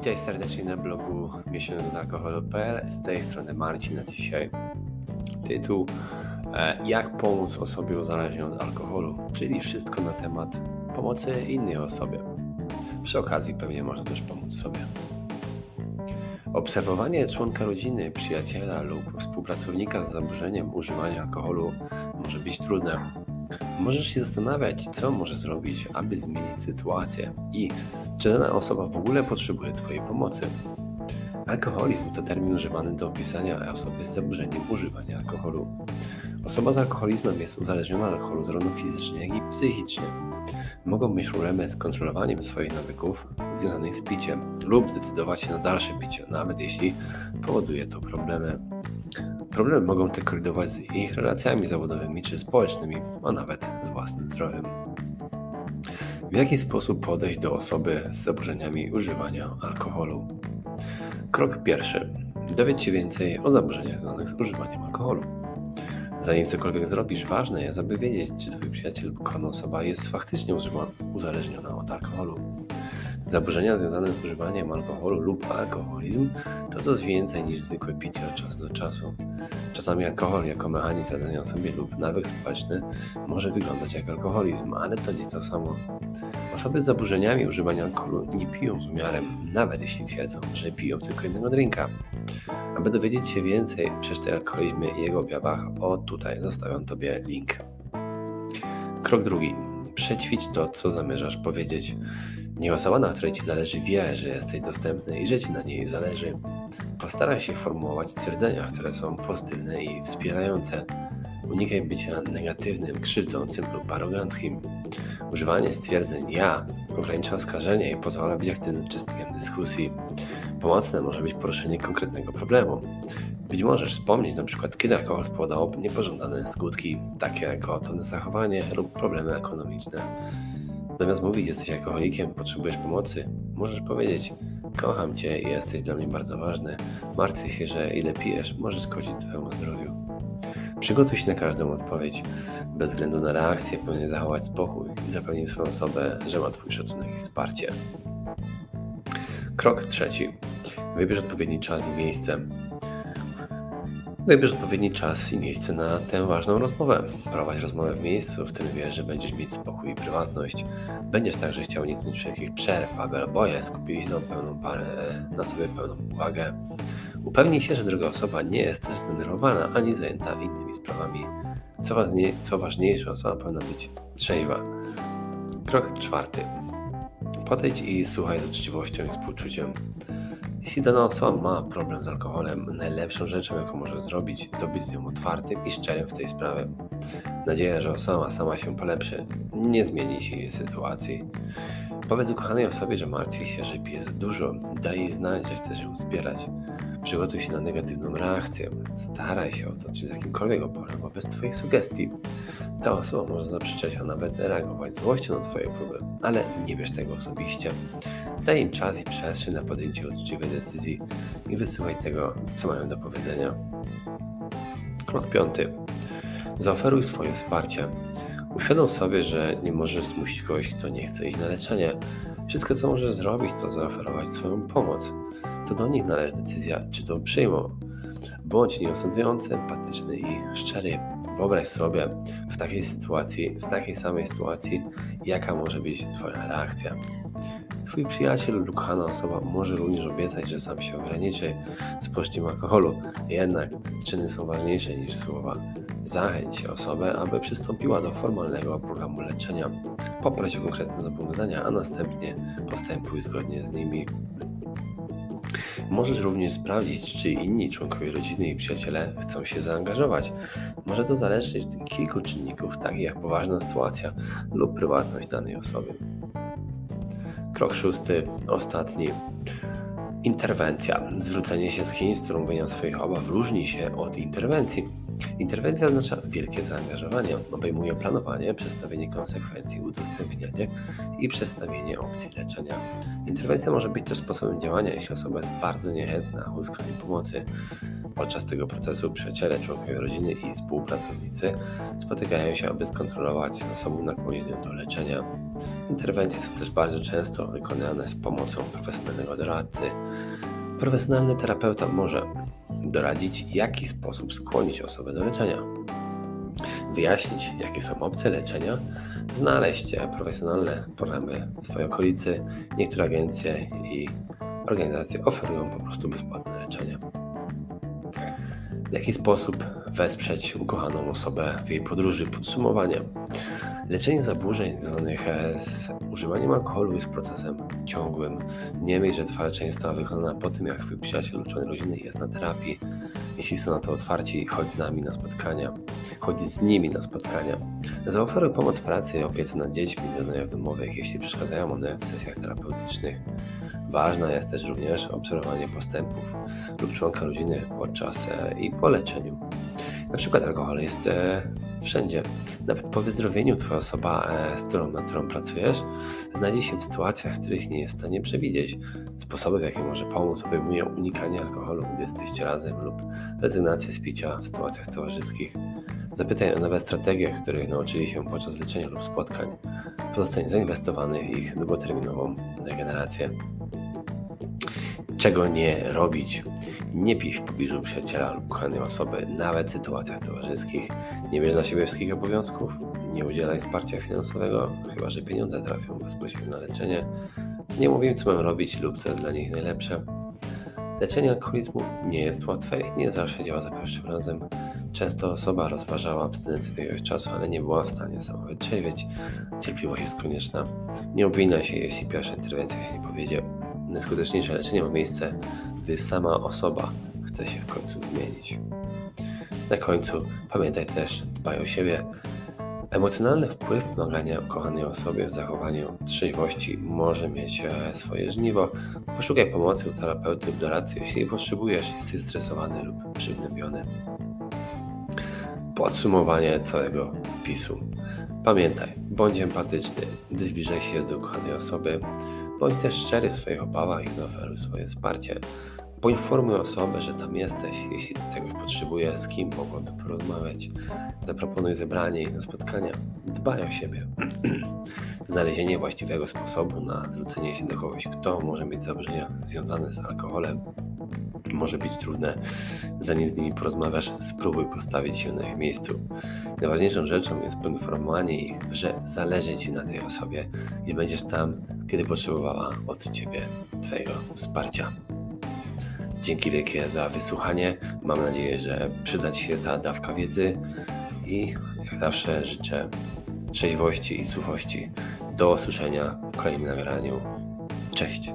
Witaj serdecznie na blogu miesiąc z alkoholu.pl. Z tej strony Marcin, a dzisiaj tytuł e, Jak pomóc osobie uzależnionej od alkoholu, czyli wszystko na temat pomocy innej osobie. Przy okazji pewnie można też pomóc sobie. Obserwowanie członka rodziny, przyjaciela lub współpracownika z zaburzeniem używania alkoholu może być trudne. Możesz się zastanawiać, co może zrobić, aby zmienić sytuację i czy dana osoba w ogóle potrzebuje Twojej pomocy. Alkoholizm to termin używany do opisania osoby z zaburzeniem używania alkoholu. Osoba z alkoholizmem jest uzależniona od alkoholu zarówno fizycznie, jak i psychicznie. Mogą mieć problemy z kontrolowaniem swoich nawyków związanych z piciem lub zdecydować się na dalsze picie, nawet jeśli powoduje to problemy. Problemy mogą te korydować z ich relacjami zawodowymi czy społecznymi, a nawet z własnym zdrowiem. W jaki sposób podejść do osoby z zaburzeniami używania alkoholu? Krok pierwszy. Dowiedz się więcej o zaburzeniach związanych z używaniem alkoholu. Zanim cokolwiek zrobisz, ważne jest, aby wiedzieć, czy twój przyjaciel lub osoba jest faktycznie uzależniona od alkoholu. Zaburzenia związane z używaniem alkoholu lub alkoholizm to coś więcej niż zwykłe picie od czasu do czasu. Czasami alkohol jako mechanizm radzenia sobie lub nawyk społeczny może wyglądać jak alkoholizm, ale to nie to samo. Osoby z zaburzeniami używania alkoholu nie piją z umiarem, nawet jeśli twierdzą, że piją tylko jednego drinka. Aby dowiedzieć się więcej, przeczytaj alkoholizmie i jego objawach, o tutaj zostawiam Tobie link. Krok drugi. Przećwicz to, co zamierzasz powiedzieć. Niech osoba, na której Ci zależy, wie, że jesteś dostępny i że Ci na niej zależy. Postaraj się formułować stwierdzenia, które są postylne i wspierające. Unikaj bycia negatywnym, krzywdzącym lub aroganckim. Używanie stwierdzeń ja ogranicza oskarżenie i pozwala być aktywnym uczestnikiem dyskusji. Pomocne może być poruszenie konkretnego problemu. Być może wspomnieć na przykład, kiedy alkohol spowodował niepożądane skutki, takie jak gwałtowne zachowanie lub problemy ekonomiczne. Zamiast mówić, jesteś alkoholikiem, potrzebujesz pomocy, możesz powiedzieć, kocham Cię i jesteś dla mnie bardzo ważny, martwię się, że ile pijesz, może szkodzić Twojemu zdrowiu. Przygotuj się na każdą odpowiedź. Bez względu na reakcję powinien zachować spokój i zapewnić swoją osobę, że ma Twój szacunek i wsparcie. Krok trzeci. Wybierz odpowiedni czas i miejsce. Wybierz odpowiedni czas i miejsce na tę ważną rozmowę. Prowadź rozmowę w miejscu, w którym wiesz, że będziesz mieć spokój i prywatność. Będziesz także chciał uniknąć wszelkich przerw, aby oboje skupili na, pełną parę, na sobie pełną uwagę. Upewnij się, że druga osoba nie jest też zdenerwowana ani zajęta innymi sprawami. Co, ważnie, co ważniejsze, osoba powinna być trzeźwa. Krok czwarty. Podejdź i słuchaj z uczciwością i współczuciem. Jeśli dana osoba ma problem z alkoholem, najlepszą rzeczą, jaką może zrobić, to być z nią otwartym i szczerym w tej sprawie. Nadzieja, że osoba sama się polepszy, nie zmieni się jej sytuacji. Powiedz ukochanej osobie, że martwi się, że pije za dużo. Daj jej znać, że chcesz ją wspierać. Przygotuj się na negatywną reakcję. Staraj się otoczyć z jakimkolwiek oporem wobec Twoich sugestii. Ta osoba może zaprzeczać, a nawet reagować złością na Twoje próby, ale nie bierz tego osobiście. Daj im czas i przestrzeń na podjęcie uczciwej decyzji i wysyłaj tego, co mają do powiedzenia. Krok piąty. Zaoferuj swoje wsparcie. Uświadom sobie, że nie możesz zmusić kogoś, kto nie chce iść na leczenie. Wszystko, co możesz zrobić, to zaoferować swoją pomoc. To do nich należy decyzja, czy to przyjmą. Bądź nieosądzający, empatyczny i szczery. Wyobraź sobie w takiej sytuacji, w takiej samej sytuacji, jaka może być Twoja reakcja. Twój przyjaciel lub kochana osoba może również obiecać, że sam się ograniczy spożyciem alkoholu, jednak czyny są ważniejsze niż słowa. Zachęć osobę, aby przystąpiła do formalnego programu leczenia. Poproś o konkretne zobowiązania, a następnie postępuj zgodnie z nimi. Możesz również sprawdzić, czy inni członkowie rodziny i przyjaciele chcą się zaangażować. Może to zależeć od kilku czynników, takich jak poważna sytuacja lub prywatność danej osoby. Krok szósty, ostatni. Interwencja. Zwrócenie się z Chińską mówienia swoich obaw różni się od interwencji. Interwencja oznacza wielkie zaangażowanie, obejmuje planowanie, przedstawienie konsekwencji, udostępnianie i przedstawienie opcji leczenia. Interwencja może być też sposobem działania, jeśli osoba jest bardzo niechętna uzyskaniu pomocy. Podczas tego procesu przyjaciele, członkowie rodziny i współpracownicy spotykają się, aby skontrolować osobę nakłonioną do leczenia. Interwencje są też bardzo często wykonane z pomocą profesjonalnego doradcy. Profesjonalny terapeuta może doradzić, w jaki sposób skłonić osobę do leczenia, wyjaśnić, jakie są opcje leczenia, znaleźć profesjonalne programy w swojej okolicy. Niektóre agencje i organizacje oferują po prostu bezpłatne leczenie. W jaki sposób wesprzeć ukochaną osobę w jej podróży? Podsumowanie. Leczenie zaburzeń związanych e, z używaniem alkoholu jest procesem ciągłym. Niemniej, że Twoja część została wykonana po tym, jak Twój przyjaciel lub rodziny jest na terapii. Jeśli są na to otwarci, chodź z nami na spotkania, chodź z nimi na spotkania. Zaoferuj pomoc w pracy i opiece nad dziećmi w domowych, jeśli przeszkadzają one w sesjach terapeutycznych. Ważne jest też również obserwowanie postępów lub członka rodziny podczas e, i po leczeniu. Na przykład alkohol jest e, wszędzie. Nawet po wyzdrowieniu Twoja osoba, e, z którą, nad którą pracujesz, znajdzie się w sytuacjach, których nie jest w stanie przewidzieć. Sposoby, w jakie może pomóc, obejmują unikanie alkoholu, gdy jesteście razem lub rezygnację z picia w sytuacjach towarzyskich. Zapytaj o nowe strategie, których nauczyli się podczas leczenia lub spotkań. Pozostań zainwestowany w ich długoterminową regenerację. Czego nie robić? Nie pij w pobliżu przyjaciela lub kochanej osoby, nawet w sytuacjach towarzyskich. Nie bierz na siebie wszystkich obowiązków. Nie udzielaj wsparcia finansowego, chyba że pieniądze trafią bezpośrednio na leczenie. Nie mówimy, co mam robić lub co jest dla nich najlepsze. Leczenie alkoholizmu nie jest łatwe i nie zawsze działa za pierwszym razem. Często osoba rozważała abstynencję do jakiegoś czasu, ale nie była w stanie sama wytrzeźwieć. Cierpliwość jest konieczna. Nie obwinaj się, jeśli pierwsza interwencja się nie powiedzie. Najskuteczniejsze leczenie ma miejsce, gdy sama osoba chce się w końcu zmienić. Na końcu pamiętaj też, dbaj o siebie. Emocjonalny wpływ pomagania ukochanej osobie w zachowaniu trzeźwości może mieć e, swoje żniwo. Poszukaj pomocy u terapeuty lub doradcy, jeśli potrzebujesz, jesteś stresowany lub przygnębiony. Podsumowanie całego wpisu. Pamiętaj, bądź empatyczny, gdy zbliżaj się do ukochanej osoby. Bądź też szczery w swoich obawach i zaoferuj swoje wsparcie. Poinformuj osobę, że tam jesteś, jeśli czegoś potrzebuje, z kim mogłaby porozmawiać. Zaproponuj zebranie i na spotkania. Dbaj o siebie. Znalezienie właściwego sposobu na zwrócenie się do kogoś, kto może mieć zaburzenia związane z alkoholem, może być trudne. Zanim z nimi porozmawiasz, spróbuj postawić się na ich miejscu. Najważniejszą rzeczą jest poinformowanie ich, że zależy Ci na tej osobie i będziesz tam, kiedy potrzebowała od Ciebie Twojego wsparcia. Dzięki wielkie za wysłuchanie. Mam nadzieję, że przyda Ci się ta dawka wiedzy i jak zawsze życzę trzeźwości i suchości. Do usłyszenia w kolejnym nagraniu. Cześć.